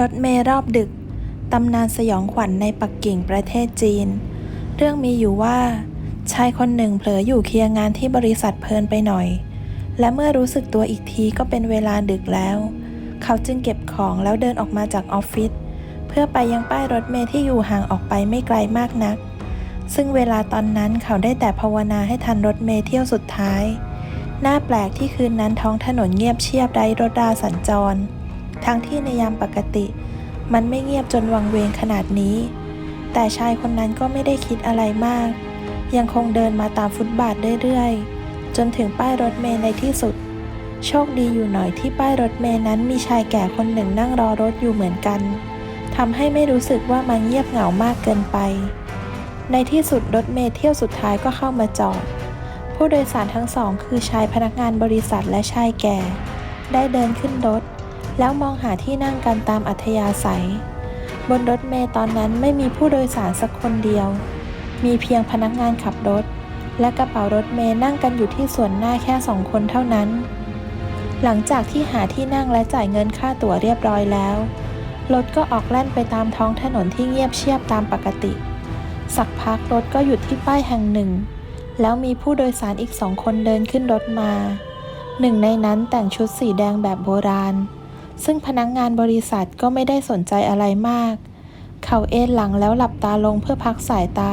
รถเมล์รอบดึก ตำนานสยองขวัญในปักกิ่งประเทศจีน เรื่องมีอยู่ว่า ชายคนหนึ่งเผลออยู่เคลียร์งานที่บริษัทเพลินไปหน่อย และเมื่อรู้สึกตัวอีกทีก็เป็นเวลาดึกแล้ว เขาจึงเก็บของแล้วเดินออกมาจากออฟฟิศเพื่อไปยังป้ายรถเมล์ที่อยู่ห่างออกไปไม่ไกลมากนัก ซึ่งเวลาตอนนั้นเขาได้แต่ภาวนาให้ทันรถเมล์เที่ยวสุดท้าย น่าแปลกที่คืนนั้นท้องถนนเงียบเชียบไร้รถราสัญจร ทั้งที่ในยามปกติ มันไม่เงียบจนวังเวงขนาดนี้ แต่ชายคนนั้นก็ไม่ได้คิดอะไรมาก ยังคงเดินมาตามฟุตบาทเรื่อยๆ จนถึงป้ายรถเมล์ในที่สุด โชคดีอยู่หน่อยที่ป้ายรถเมล์นั้นมีชายแก่คนหนึ่งนั่งรอรถอยู่เหมือนกันทำให้ไม่รู้สึกว่ามันเงียบเหงามากเกินไป ในที่สุดรถเมล์เที่ยวสุดท้ายก็เข้ามาจอด ผู้โดยสารทั้งสองคือชายพนักงานบริษัทและชายแก่ ได้เดินขึ้นรถ แล้วมองหาที่นั่งกันตามอัธยาศัย บนรถเมล์ตอนนั้นไม่มีผู้โดยสารสักคนเดียว มีเพียงพนักงานขับรถ และกระเป๋ารถเมล์นั่งกันอยู่ที่ส่วนหน้าแค่สองคนเท่านั้น หลังจากที่หาที่นั่งและจ่ายเงินค่าตั๋วเรียบร้อยแล้วรถก็ออกแล่นไปตามท้องถนนที่เงียบเชียบตามปกติ สักพักรถก็หยุดที่ป้ายแห่งหนึ่ง แล้วมีผู้โดยสารอีกสองคนเดินขึ้นรถมา หนึ่งในนั้นแต่งชุดสีแดงแบบโบราณ ซึ่งพนักงงานบริษัทก็ไม่ได้สนใจอะไรมาก เขาเอนหลังแล้วหลับตาลงเพื่อพักสายตา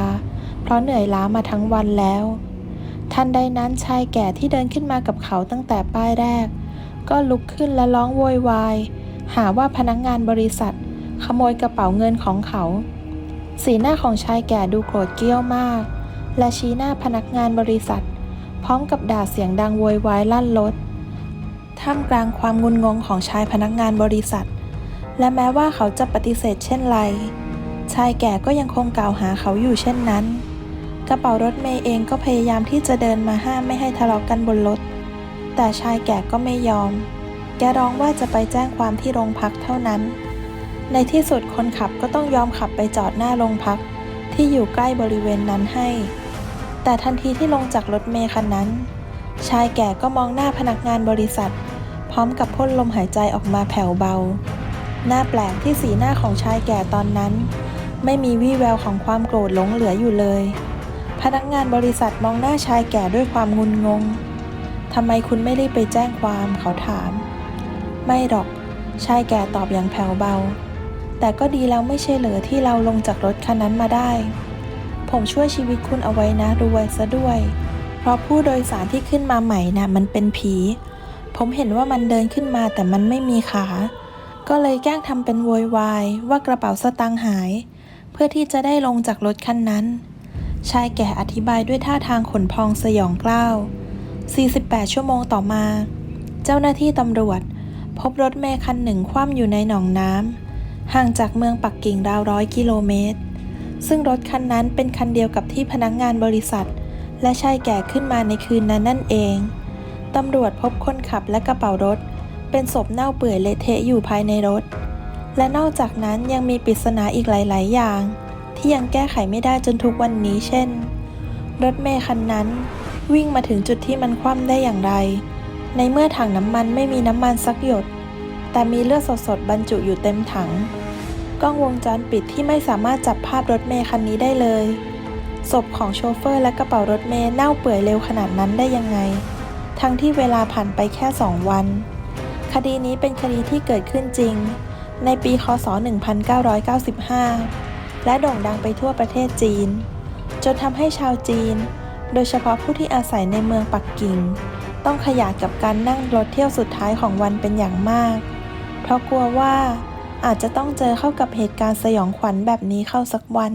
เพราะเหนื่อยล้ามาทั้งวันแล้ว ทันใดนั้นชายแก่ที่เดินขึ้นมากับเขาตั้งแต่ป้ายแรก ก็ลุกขึ้นและร้องโวยวาย หาว่าพนักงงานบริษัท ขโมยกระเป๋าเงินของเขา สีหน้าของชายแก่ดูโกรธเกรี้ยวมาก และชี้หน้าพนักงานบริษัท พร้อมกับด่าเสียงดังโวยวายลั่นรถ ท่ามกลางความงุนงงของชายพนักงานบริษัท และแม้ว่าเขาจะปฏิเสธเช่นไร ชายแก่ก็ยังคงกล่าวหาเขาอยู่เช่นนั้น กระเป๋ารถเมย์เองก็พยายามที่จะเดินมาห้ามไม่ให้ทะเลาะกกันบนรถ แต่ชายแก่ก็ไม่ยอม แกร้องว่าจะไปแจ้งความที่โรงพักเท่านั้น ในที่สุดคนขับก็ต้องยอมขับไปจอดหน้าโรงพักที่อยู่ใกล้บริเวณนั้นให้ แต่ทันทีที่ลงจากรถเมล์คันนั้น ชายแก่ก็มองหน้าพนักงานบริษัท พร้อมกับพ่นลมหายใจออกมาแผ่วเบา หน้าแปลกที่สีหน้าของชายแก่ตอนนั้น ไม่มีวี่แววของความโกรธหลงเหลืออยู่เลย พนักงานบริษัทมองหน้าชายแก่ด้วยความงุนงงทำไมคุณไม่รีบไปแจ้งความเขาถาม ไม่หรอก ชายแก่ตอบอย่างแผ่วเบา แต่ก็ดีแล้วไม่ใช่เหลือที่เราลงจากรถคันนั้นมาได้ ผมช่วยชีวิตคุณเอาไว้นะรวยซะด้วย เพราะผู้โดยสารที่ขึ้นมาใหม่น่ะมันเป็นผี ผมเห็นว่ามันเดินขึ้นมาแต่มันไม่มีขา ก็เลยแกล้งทำเป็นโวยวายว่ากระเป๋าสตางค์หาย เพื่อที่จะได้ลงจากรถคันนั้น ชายแก่อธิบายด้วยท่าทางขนพองสยองกล้าว 48 ชั่วโมงต่อมา เจ้าหน้าที่ตำรวจ พบรถเมล์คันหนึ่งคว่ำอยู่ในหนองน้ำห่างจากเมืองปักกิ่งราวร้อยกิโลเมตร ซึ่งรถคันนั้นเป็นคันเดียวกับที่พนักงงานบริษัท และชายแก่ขึ้นมาในคืนนั้นนั่นเอง ตำรวจพบคนขับและกระเป๋ารถ เป็นศพเน่าเปื่อยเละเทะอยู่ภายในรถ และนอกจากนั้นยังมีปริศนาอีกหลาย ๆ อย่าง ที่ยังแก้ไขไม่ได้จนทุกวันนี้เช่น รถเมล์คันนั้น วิ่งมาถึงจุดที่มันคว่ำได้อย่างไร ในเมื่อถังน้ำมันไม่มีน้ำมันสักหยด แต่มีเลือดสดๆบรรจุอยู่เต็มถัง กล้องวงจรปิดที่ไม่สามารถจับภาพรถเมล์คันนี้ได้เลยศพของโชเฟอร์และกระเป๋ารถเมล์เน่าเปื่อยเร็วขนาดนั้นได้ยังไง ทั้งที่เวลาผ่านไปแค่ 2 วัน คดีนี้เป็นคดีที่เกิดขึ้นจริง ในปี คศ 1995 และโด่งดังไปทั่วประเทศจีน จนทำให้ชาวจีน โดยเฉพาะผู้ที่อาศัยในเมืองปักกิ่ง ต้องขยาดกับการนั่งรถเที่ยวสุดท้ายของวันเป็นอย่างมาก เพราะกลัวว่าอาจจะต้องเจอเข้ากับเหตุการณ์สยองขวัญแบบนี้เข้าสักวัน